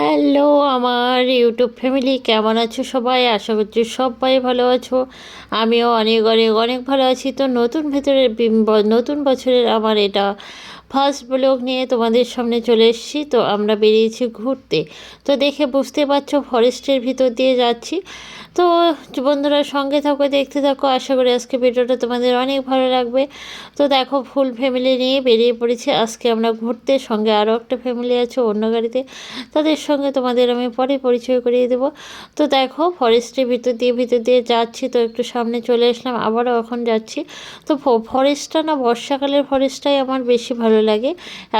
Hello আমার YouTube family, কেমন আছো সবাই? আশা করছি সবাই ভালো আছো। আমিও অনেক অনেক অনেক ভালো আছি। তো নতুন ভেতরের নতুন বছরের আমার এটা ফার্স্ট ব্লগ নিয়ে তোমাদের সামনে চলে এসেছি, তো আমরা বেরিয়েছি ঘুরতে। তো দেখে বুঝতে পারছ ফরেস্টের ভিতর দিয়ে যাচ্ছি। তো বন্ধুরা, সঙ্গে থাকো, দেখতে থাকো। আশা করি আজকে ভিডিওটা তোমাদের অনেক ভালো লাগবে। তো দেখো ফুল ফ্যামিলি নিয়ে বেরিয়ে পড়েছি। আজকে আমরা ঘুরতে, সঙ্গে আরও একটা ফ্যামিলি আছে অন্য গাড়িতে। তাদের সঙ্গে তোমাদের আমি পরে পরিচয় করিয়ে দেবো। তো দেখো ফরেস্টের ভিতর দিয়ে ভিতর দিয়ে যাচ্ছি। তো একটু সামনে চলে আসলাম, আবারও এখন যাচ্ছি। তো ফরেস্টটা না, বর্ষাকালের ফরেস্টটাই আমার বেশি ভালো লাগে।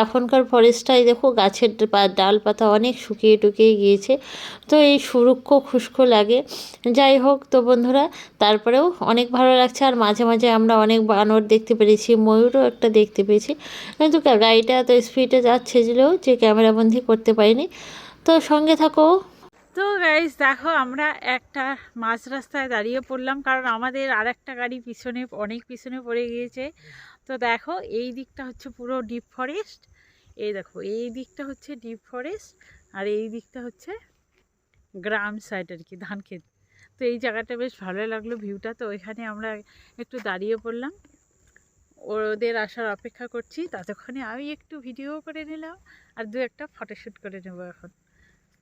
এখনকার ফরেস্টটাই দেখো গাছের ডাল পাতা অনেক শুকিয়ে টুকিয়ে গিয়েছে। তো এই সুরুক্ষ খুস্কো লাগে। যাই হোক তো বন্ধুরা, তারপরেও অনেক ভালো লাগছে। আর মাঝে মাঝে আমরা অনেক বানর দেখতে পেরেছি, ময়ূরও একটা দেখতে পেয়েছি। কিন্তু গাড়িটা এত স্পিডে যাচ্ছিল যে ক্যামেরাবন্দি করতে পারিনি। তো সঙ্গে থাকো। তো গাইজ দেখো আমরা একটা মাঝ রাস্তায় দাঁড়িয়ে পড়লাম, কারণ আমাদের আর একটা গাড়ি পিছনে, অনেক পিছনে পড়ে গিয়েছে। তো দেখো, এই দিকটা হচ্ছে পুরো ডিপ ফরেস্ট এই দেখো, এই দিকটা হচ্ছে ডিপ ফরেস্ট আর এই দিকটা হচ্ছে গ্রাম সাইড আর কি ধান ক্ষেত তো এই জায়গাটা বেশ ভালো লাগল ভিউটা তো ওইখানে আমরা একটু দাঁড়িয়ে পড়লাম। ওদের আসার অপেক্ষা করছি, ততক্ষণে আমি একটু ভিডিও করে নিলাম, আর দু একটা ফটোশ্যুট করে নেব এখন।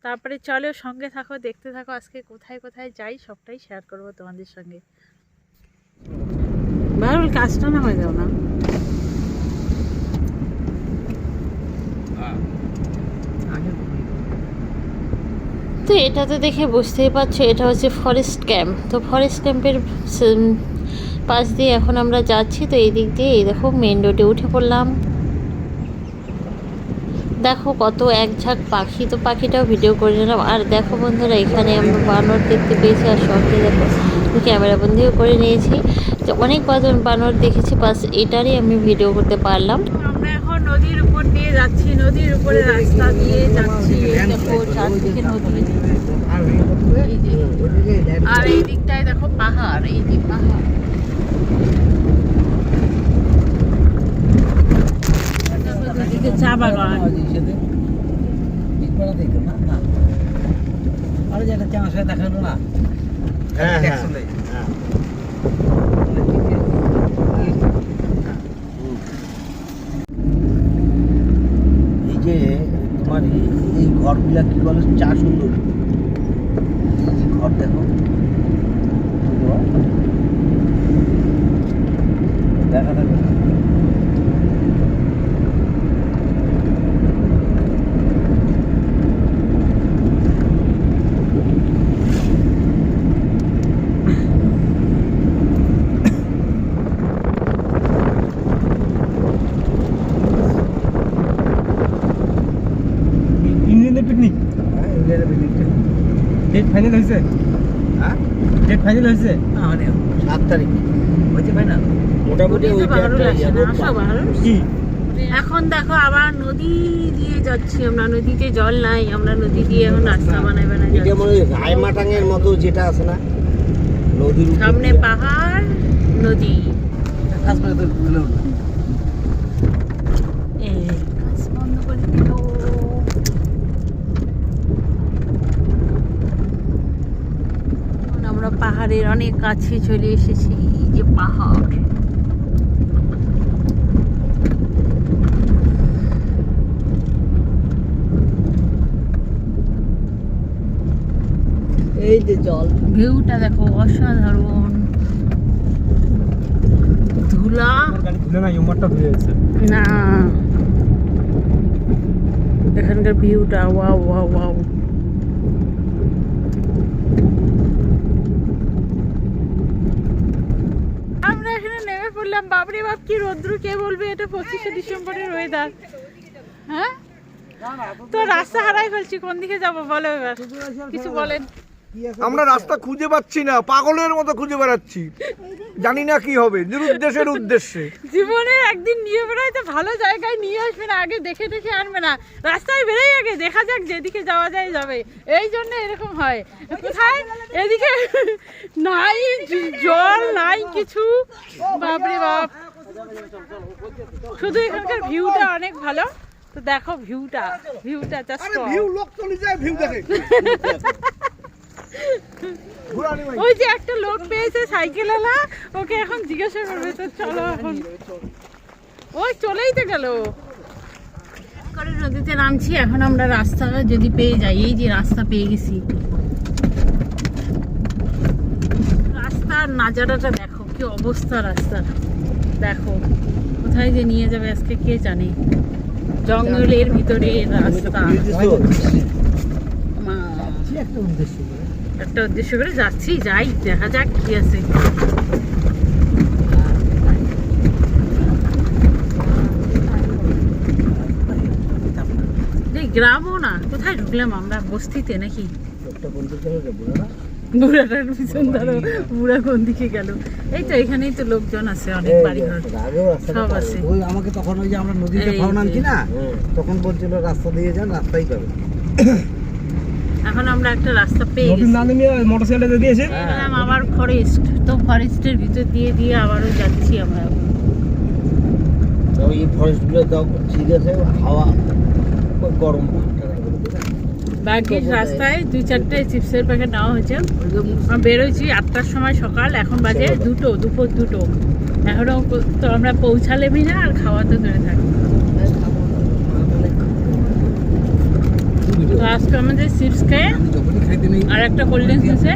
তারপরে চলো সঙ্গে থাকো দেখতে থাকো আজকে কোথায় কোথায় যাই সবটাই শেয়ার করব তোমাদের সঙ্গে। বারুল কাজটা না হয়ে যাও না। তো এটা তো দেখে বুঝতেই পারছ এটা হচ্ছে ফরেস্ট ক্যাম্প তো ফরেস্ট ক্যাম্পের পাশ দিয়ে এখন আমরা যাচ্ছি তো এই দিক দিয়ে এই দেখো মেন রোডে উঠে পড়লাম। দেখো কত এক ঝাঁক পাখি, তো পাখিটাও ভিডিও করে নিলাম। আর দেখো বন্ধুরা, এখানে আমরা বানর দেখতে পেয়েছি আর সঙ্গে দেখো ক্যামেরাবন্দিও করে নিয়েছি। তো অনেক কজন বানর দেখেছি বাস এটারই আমি ভিডিও করতে পারলাম। এখন নদীর উপর দিয়ে যাচ্ছি, নদীর উপরে রাস্তা দিয়ে যাচ্ছি। দেখো, চারদিকে আর এই দিকটায় দেখো পাহাড়, এই যে পাহাড় দেখো দুদিকে চা বাগান আরে যে একটা চার সাথে দেখানো না। হ্যাঁ, হ্যাঁ, হ্যাঁ। এই যে তোমার এই- এই ঘরগুলা কি বলে চা সুন্দর? ঘর দেখো। দেখা। দেখো ফাইনাল হয়েছে হ্যাঁ ডেট ফাইনাল হয়েছে মানে সাত তারিখ হয়েছে ফাইনাল মোটামুটি ভালো কি? এখন দেখো আবার নদী দিয়ে যাচ্ছি আমরা। নদীতে জল নাই আমরা নদী দিয়ে এখন রাস্তা বানাই বানাই এটা মনে হয় মতো যেটা আছে না নদীর সামনে পাহাড় নদী। কাজ করে তো ভুলে উঠল এই, কাজ বন্ধ করে দিল। এখন আমরা পাহাড়ের অনেক কাছে চলে এসেছি যে পাহাড়। এই যে জল। ভিউটা দেখো অসাধারণ। ধুলা। হয়ে না। এখানকার ভিউটা ওয়াও ওয়াও ওয়াও আমরা এখানে নেমে পড়লাম বাপরে বাপ কি রোদ্রু কে বলবে এটা পঁচিশে ডিসেম্বরের ওয়েদার হ্যাঁ? তো রাস্তা হারাই ফেলছি কোন দিকে যাব বলো এবার? কিছু বলেন। আমরা রাস্তা খুঁজে পাচ্ছি না পাগলের মতো খুঁজে বেড়াচ্ছি। জানি না কি হবে নিরুদ্দেশের উদ্দেশ্যে। জীবনে একদিন নিয়ে বেরোয় ভালো জায়গায় নিয়ে আসবে না আগে দেখে দেখে আনবে না। রাস্তায় বেরোই আগে দেখা যাক যেদিকে যাওয়া যায় যাবে। এই জন্য এরকম হয়। কোথায়? এদিকে নাই জল নাই কিছু। বাপরে বাপ। শুধু এখানকার ভিউটা অনেক ভালো। তো দেখো ভিউটা ভিউটা জাস্ট ভিউ লোক চলে যায় ভিউ দেখে। ওই যে একটা লোক পেয়েছে সাইকেলওয়ালা ওকে এখন জিজ্ঞাসা করবে তো চলো এখন। ওই চলেই তো গেল। করে নদীতে নামছি এখন আমরা রাস্তা যদি পেয়ে যাই এই যে রাস্তা পেয়ে গেছি। রাস্তার নাজারাটা দেখো কি অবস্থা রাস্তার। দেখো কোথায় যে নিয়ে যাবে আজকে কে জানে? জঙ্গলের ভিতরে রাস্তা। একটা উদ্দেশ্য করে। একটা উদ্দেশ্য করে যাচ্ছি যাই দেখা যাক কি আছে। গ্রামও না কোথায় ঢুকলাম আমরা? বস্তিতে নাকি? বুড়াটার পিছন ধরো বুড়া কোন দিকে গেল? এই তো এখানেই তো লোকজন আছে অনেক বাড়ি ঘর সব আছে। ওই আমাকে তখন ওই যে আমরা নদীতে নামছি যে। না তখন বলছিল রাস্তা দিয়ে যান রাস্তাই পাবে। এখন আমরা একটা রাস্তা পেয়ে গেছি। মোটরসাইকেলটা দিয়েছে? এই আবার ফরেস্ট তো ফরেস্টের ভিতর দিয়ে দিয়ে আবারও যাচ্ছি আমরা। তো এই ফরেস্টগুলো দাও ঠিক আছে হাওয়া গরম বাগির রাস্তায় দুই চারটে চিপসের প্যাকেট নেওয়া হয়েছে। আমরা বেরোইছি আটটার সময় সকাল এখন বাজে দুটো দুপুর দুটো। এখনও তো আমরা পৌঁছালেমই না আর খাওয়া তো দূরে থাকি তো আজকে আমাদের চিপস খেয়ে আর একটা কোল্ড ড্রিঙ্কস আছে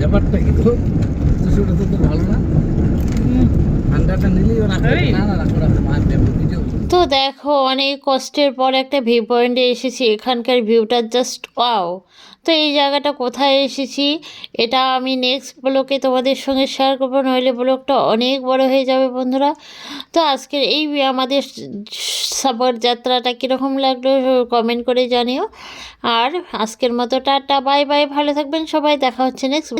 ব্যাপারটা তো? ভালো না। ঠান্ডাটা নিলেই ওরা না না রাখো রাখো মাছ ভিডিও তো দেখো অনেক কষ্টের পর একটা ভিউ পয়েন্টে এসেছি। এখানকার ভিউটা জাস্ট ওয়াও তো এই জায়গাটা কোথায় এসেছি, এটা আমি নেক্সট ব্লকে তোমাদের সঙ্গে শেয়ার করব, নইলে ব্লকটা অনেক বড় হয়ে যাবে বন্ধুরা। তো আজকের এই আমাদের সাবর যাত্রাটা কীরকম লাগল কমেন্ট করে জানিও। আর আজকের মতো টাটা বাই বাই ভালো থাকবেন সবাই, দেখা হচ্ছে নেক্সট